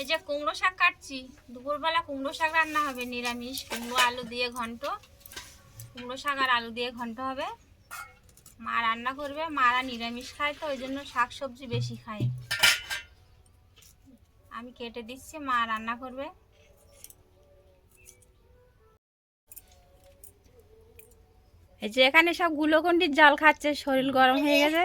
এই যে কুমড়ো শাক কাটছি। দুপুরবেলা কুমড়ো শাক রান্না হবে নিরামিষ কুমড়ো আলু দিয়ে ঘন্ট। কুমড়ো শাক আর আলু দিয়ে ঘন্ট হবে। মা রান্না করবে মারা নিরামিষ খায় তো ওই জন্য শাক সবজি বেশি খায়। আমি কেটে দিচ্ছি মা রান্না করবে। এই যে এখানে সব গুলোকন্ডির জল খাচ্ছে শরীর গরম হয়ে গেছে।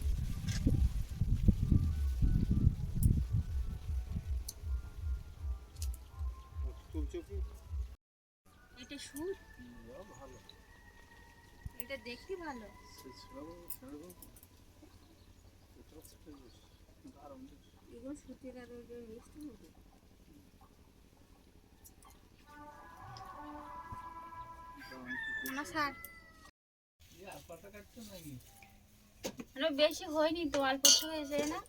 দাও এটা সুর? ভালো। এটা দেখি ভালো। এগুলো সুতির আর মিষ্টি হবে বেশি হয়নি তো অল্প হয়েছে না?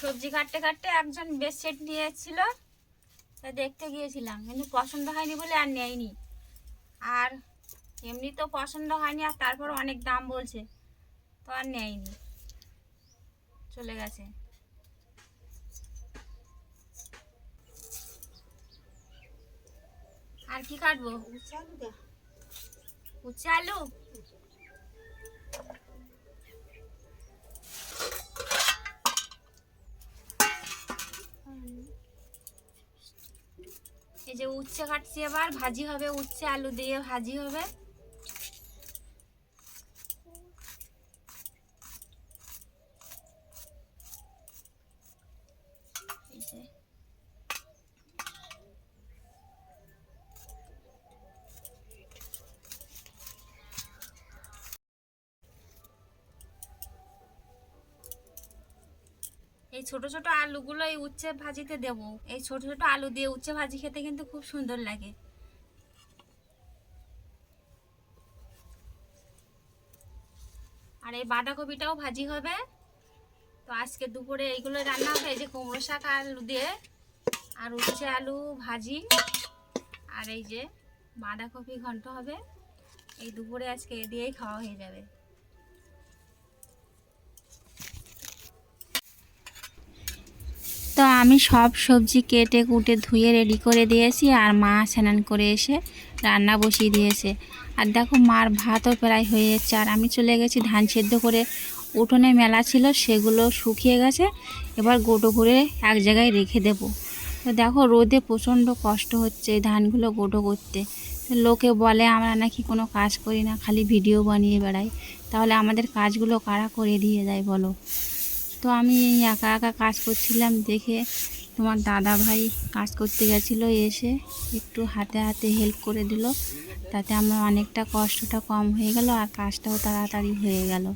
সবজি কাটতে কাটতে একজন বেশ সেট নিয়ে এসেছিল তা দেখতে গিয়েছিলাম কিন্তু পছন্দ হয়নি বলে আর নেয়নি। আর এমনি তো পছন্দ হয়নি আর তারপর অনেক দাম বলছে তো আর নেয়নি। চলে গেছে। আর কি কাটবো? উচ্ছে আলু? এই যে উচ্ছে কাটছি এবার ভাজি হবে উচ্ছে আলু দিয়ে ভাজি হবে। এই ছোট ছোট আলুগুলো এই উচ্ছে ভাজিতে দেবো। এই ছোট ছোট আলু দিয়ে উচ্ছে ভাজি খেতে কিন্তু খুব সুন্দর লাগে। আর এই বাঁধাকপিটাও ভাজি হবে। তো আজকে দুপুরে এইগুলো রান্না হবে এই যে কুমড়ো শাক আলু দিয়ে আর উচ্ছে আলু ভাজি। আর এই যে বাঁধাকপি ঘন্ট হবে। এই দুপুরে আজকে এ দিয়েই খাওয়া হয়ে যাবে। তো আমি সব সবজি কেটে কুটে ধুয়ে রেডি করে দিয়েছি আর মা স্নান করে এসে রান্না বসিয়ে দিয়েছে। আর দেখো মার ভাতও প্রায় হয়ে যাচ্ছে। আর আমি চলে গেছি ধান সেদ্ধ করে। উঠোনে মেলা ছিল, সেগুলো শুকিয়ে গেছে। এবার গোটো করে এক জায়গায় রেখে দেবো। তো দেখো রোদে প্রচণ্ড কষ্ট হচ্ছে ধানগুলো গোটো করতে। লোকে বলে, আমরা নাকি কোনো কাজ করি না, খালি ভিডিও বানিয়ে বেড়াই। তাহলে আমাদের কাজগুলো কারা করে দিয়ে যায় বলো? তো আমি একা একা কাজ করছিলাম দেখে তোমার দাদা ভাই কাজ করতে গেছিল, এসে একটু হাতে হাতে হেল্প করে দিল। তাতে আমার অনেকটা কষ্টটা কম হয়ে গেল আর কাজটাও তাড়াতাড়ি হয়ে গেল।